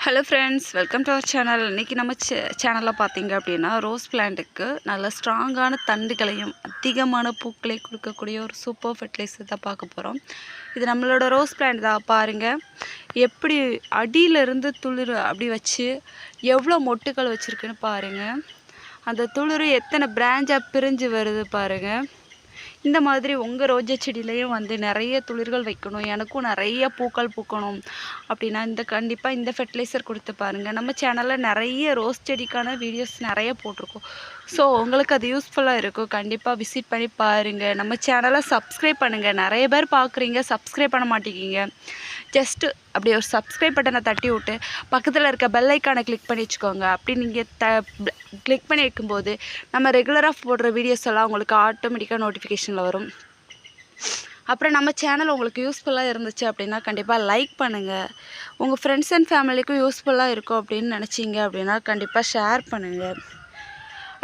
Hello friends welcome to our channel இன்றைக்கி நம்ம சேனலில் பார்த்தீங்க அப்படின்னா ரோஸ் பிளான்ட்டுக்கு நல்ல ஸ்ட்ராங்கான தண்டுகளையும் அதிகமான பூக்களை கொடுக்கக்கூடிய ஒரு சூப்பர் ஃபர்டிலைசர் தான் பார்க்க போகிறோம் இது நம்மளோட ரோஸ் பிளான்ட் தான். பாருங்கள் எப்படி அடியிலிருந்து துளிர் அப்படி வச்சு எவ்வளோ மொட்டுக்கள் வச்சுருக்குன்னு பாருங்கள் அந்த துளிர் எத்தனை பிரான்ச்சாக பிரிஞ்சு வருது பாருங்கள் இந்த மாதிரி உங்கள் ரோஜா செடியிலையும் வந்து நிறைய துளிர்கள் வைக்கணும். எனக்கும் நிறைய பூக்கள் பூக்கணும். அப்படின்னா இந்த கண்டிப்பாக இந்த ஃபெர்டிலைசர் கொடுத்து பாருங்கள் நம்ம சேனலில் நிறைய ரோஸ் செடிக்கான வீடியோஸ் நிறைய போட்டிருக்கோம். ஸோ உங்களுக்கு அது யூஸ்ஃபுல்லாக இருக்கும். கண்டிப்பாக விசிட் பண்ணி பாருங்கள் நம்ம சேனலை சப்ஸ்கிரைப் பண்ணுங்கள் நிறைய பேர் பார்க்குறீங்க சப்ஸ்கிரைப் பண்ண மாட்டேங்கிங்க ஜஸ்ட்டு அப்படி ஒரு சப்ஸ்கிரைப் பட்டனை தட்டி விட்டு பக்கத்தில் இருக்க பெல் ஐக்கானை கிளிக் பண்ணி வச்சுக்கோங்க. அப்படி நீங்கள் த கிளிக் பண்ணி வைக்கும்போது நம்ம ரெகுலராக போடுற வீடியோஸ் எல்லாம் உங்களுக்கு ஆட்டோமேட்டிக்காக நோட்டிஃபிகேஷன் டிஸ்கிரிப்ஷனில் வரும். அப்புறம் நம்ம சேனல் உங்களுக்கு யூஸ்ஃபுல்லாக இருந்துச்சு அப்படின்னா கண்டிப்பாக லைக் பண்ணுங்கள் உங்கள் ஃப்ரெண்ட்ஸ் அண்ட் ஃபேமிலிக்கும் யூஸ்ஃபுல்லாக இருக்கும் அப்படின்னு நினச்சிங்க அப்படின்னா கண்டிப்பாக ஷேர் பண்ணுங்கள்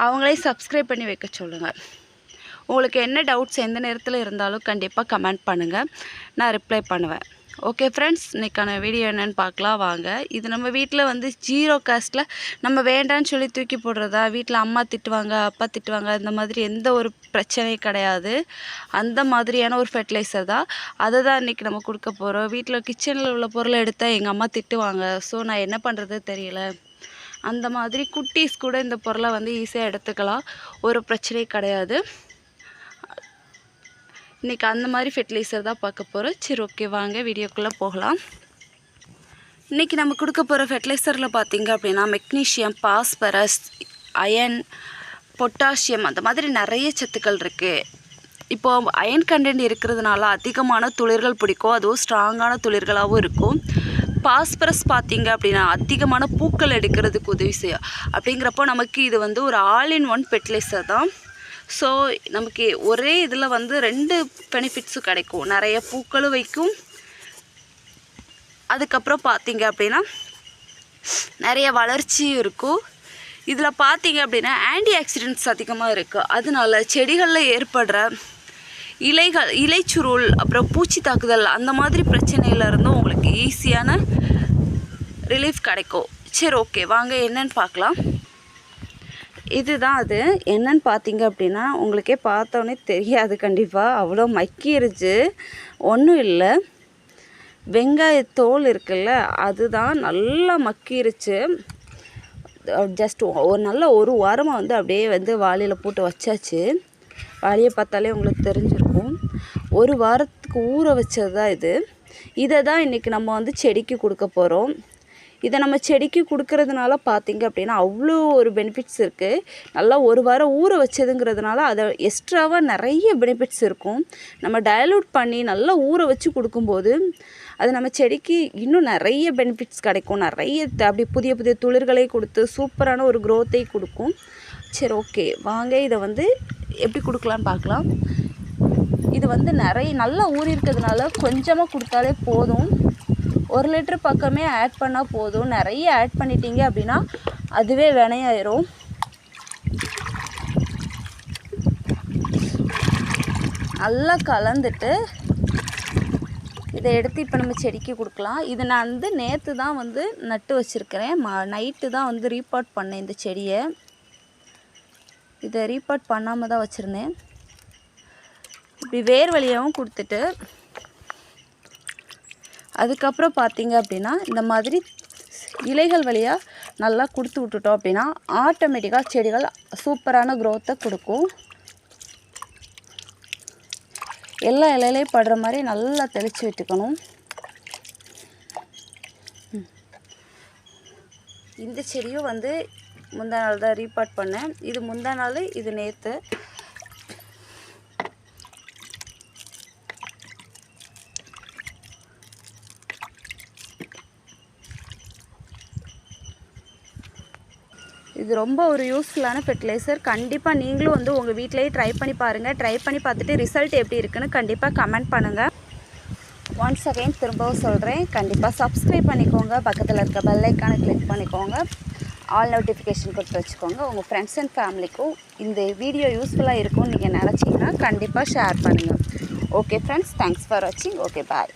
அவங்களே சப்ஸ்கிரைப் பண்ணி வைக்க சொல்லுங்கள் உங்களுக்கு என்ன டவுட்ஸ் எந்த நேரத்தில் இருந்தாலும் கண்டிப்பாக கமெண்ட் பண்ணுங்கள் நான் ரிப்ளை பண்ணுவேன். ஓகே ஃப்ரெண்ட்ஸ் இன்றைக்கான வீடியோ என்னென்னு பார்க்கலாம் வாங்க. இது நம்ம வீட்டில் வந்து ஜீரோ காஸ்ட்டில் நம்ம வேண்டான்னு சொல்லி தூக்கி போடுறதா? வீட்டில் அம்மா திட்டுவாங்க அப்பா திட்டுவாங்க இந்த மாதிரி எந்த ஒரு பிரச்சனையும் கிடையாது. அந்த மாதிரியான ஒரு ஃபெர்டிலைசர் தான். அதை தான் இன்றைக்கி நம்ம கொடுக்க போகிறோம் வீட்டில் கிச்சனில் உள்ள பொருளை எடுத்தால் எங்கள் அம்மா திட்டுவாங்க. ஸோ நான் என்ன பண்ணுறது தெரியல. அந்த மாதிரி குட்டீஸ் கூட இந்த பொருளை வந்து ஈஸியாக எடுத்துக்கலாம். ஒரு பிரச்சனையும் கிடையாது. இன்றைக்கி அந்த மாதிரி ஃபெர்டிலைசர் தான் பார்க்க போகிறோம் சரி ஓகே வாங்க வீடியோக்குள்ளே போகலாம். இன்றைக்கி நம்ம கொடுக்க போகிற ஃபெர்டிலைசரில் பார்த்திங்க அப்படின்னா மெக்னீஷியம் பாஸ்பரஸ் அயன் பொட்டாசியம் அந்த மாதிரி நிறைய சத்துக்கள் இருக்குது இப்போது அயன் கண்டென்ட் இருக்கிறதுனால அதிகமான துளிர்கள் பிடிக்கும். அதுவும் ஸ்ட்ராங்கான துளிர்களாகவும் இருக்கும். பாஸ்பரஸ் பார்த்திங்க அப்படின்னா அதிகமான பூக்கள் எடுக்கிறதுக்கு உதவி செய்யும். அப்படிங்கிறப்போ நமக்கு இது வந்து ஒரு ஆல் இன் ஒன் ஃபெர்டிலைசர் தான். ஸோ நமக்கு ஒரே இதில் வந்து ரெண்டு பெனிஃபிட்ஸும் கிடைக்கும். நிறைய பூக்களும் வைக்கும். அதுக்கப்புறம் பார்த்தீங்க அப்படின்னா நிறைய வளர்ச்சியும் இருக்கும். இதில் பார்த்தீங்க அப்படின்னா ஆன்டி ஆக்சிடென்ட்ஸ் அதிகமாக இருக்குது அதனால செடிகளில் ஏற்படுற இலைகள் இலைச்சுருள் அப்புறம் பூச்சி தாக்குதல் அந்த மாதிரி பிரச்சனையிலேருந்தும் உங்களுக்கு ஈஸியான ரிலீஃப் கிடைக்கும். சரி ஓகே வாங்க என்னன்னு பார்க்கலாம். இதுதான் அது. என்னன்னு பார்த்தீங்க அப்படின்னா உங்களுக்கே பார்த்தோன்னே தெரியாது கண்டிப்பாக அவ்வளோ மக்கிருச்சு. ஒன்றும் இல்லை. வெங்காய தோல் இருக்குல்ல அதுதான் நல்லா மக்கிருச்சு. ஜஸ்ட் ஒரு நல்ல ஒரு வாரமாக வந்து அப்படியே வந்து வாளியில் போட்டு வச்சாச்சு. வாளியை பார்த்தாலே உங்களுக்கு தெரிஞ்சிருக்கும். ஒரு வாரத்துக்கு ஊற வச்சது தான் இது. இதை தான் இன்றைக்கி நம்ம வந்து செடிக்கு கொடுக்க போகிறோம் இதை நம்ம செடிக்கு கொடுக்கறதுனால பார்த்திங்க அப்படின்னா அவ்வளோ ஒரு பெனிஃபிட்ஸ் இருக்குது நல்லா ஒரு வாரம் ஊற வச்சதுங்கிறதுனால அதை எக்ஸ்ட்ராவாக நிறைய பெனிஃபிட்ஸ் இருக்கும். நம்ம டயலூட் பண்ணி நல்லா ஊற வச்சு கொடுக்கும்போது அது நம்ம செடிக்கு இன்னும் நிறைய பெனிஃபிட்ஸ் கிடைக்கும். நிறைய அப்படி புதிய புதிய துளிர்களை கொடுத்து சூப்பரான ஒரு க்ரோத்தை கொடுக்கும். சரி ஓகே வாங்க இதை வந்து எப்படி கொடுக்கலான்னு பார்க்கலாம். இது வந்து நிறைய நல்லா ஊறி இருக்கிறதுனால கொஞ்சமாக கொடுத்தாலே போதும். ஒரு லிட்டர் பக்கமே ஆட் பண்ணால் போதும். நிறைய ஆட் பண்ணிட்டீங்க அப்படின்னா அதுவே வினையாயிரும். நல்லா கலந்துட்டு இதை எடுத்து இப்போ நம்ம செடிக்கு கொடுக்கலாம். இது நான் வந்து நேற்று தான் வந்து நட்டு வச்சுருக்கிறேன். ம நைட்டு தான் வந்து ரீபாட் பண்ணேன் இந்த செடியை. இதை ரீபாட் பண்ணாமல் தான் வச்சுருந்தேன். இப்படி வேர் வழியாகவும் கொடுத்துட்டு அதுக்கப்புறம் பார்த்தீங்க அப்படின்னா இந்த மாதிரி இலைகள் வழியாக நல்லா கொடுத்து விட்டுட்டோம் அப்படின்னா ஆட்டோமேட்டிக்காக செடிகள் சூப்பரான க்ரோத்தை கொடுக்கும். எல்லா இலையிலையும் படுற மாதிரி நல்லா தெளித்து விட்டுக்கணும். இந்த செடியும் வந்து முந்தா நாள் தான் ரீபாட் பண்ணேன். இது முந்தா நாள் இது நேற்று இது ரொம்ப ஒரு யூஸ்ஃபுல்லான ஃபெர்டிலைசர் கண்டிப்பாக நீங்களும் வந்து உங்கள் வீட்டிலேயே ட்ரை பண்ணி பாருங்கள் ட்ரை பண்ணி பார்த்துட்டு ரிசல்ட் எப்படி இருக்குன்னு கண்டிப்பாக கமெண்ட் பண்ணுங்கள் ஒன்ஸ் அகைன் திரும்பவும் சொல்கிறேன் கண்டிப்பாக சப்ஸ்கிரைப் பண்ணிக்கோங்க. பக்கத்தில் இருக்க பெல்லைக்கான கிளிக் பண்ணிக்கோங்க. ஆல் நோட்டிஃபிகேஷன் கொடுத்து வச்சுக்கோங்க. உங்கள் ஃப்ரெண்ட்ஸ் அண்ட் ஃபேமிலிக்கும் இந்த வீடியோ யூஸ்ஃபுல்லாக இருக்கும்னு நீங்கள் நினச்சிங்கன்னா கண்டிப்பாக ஷேர் பண்ணுங்கள் ஓகே ஃப்ரெண்ட்ஸ் தேங்க்ஸ் ஃபார் வாட்சிங் ஓகே பாய்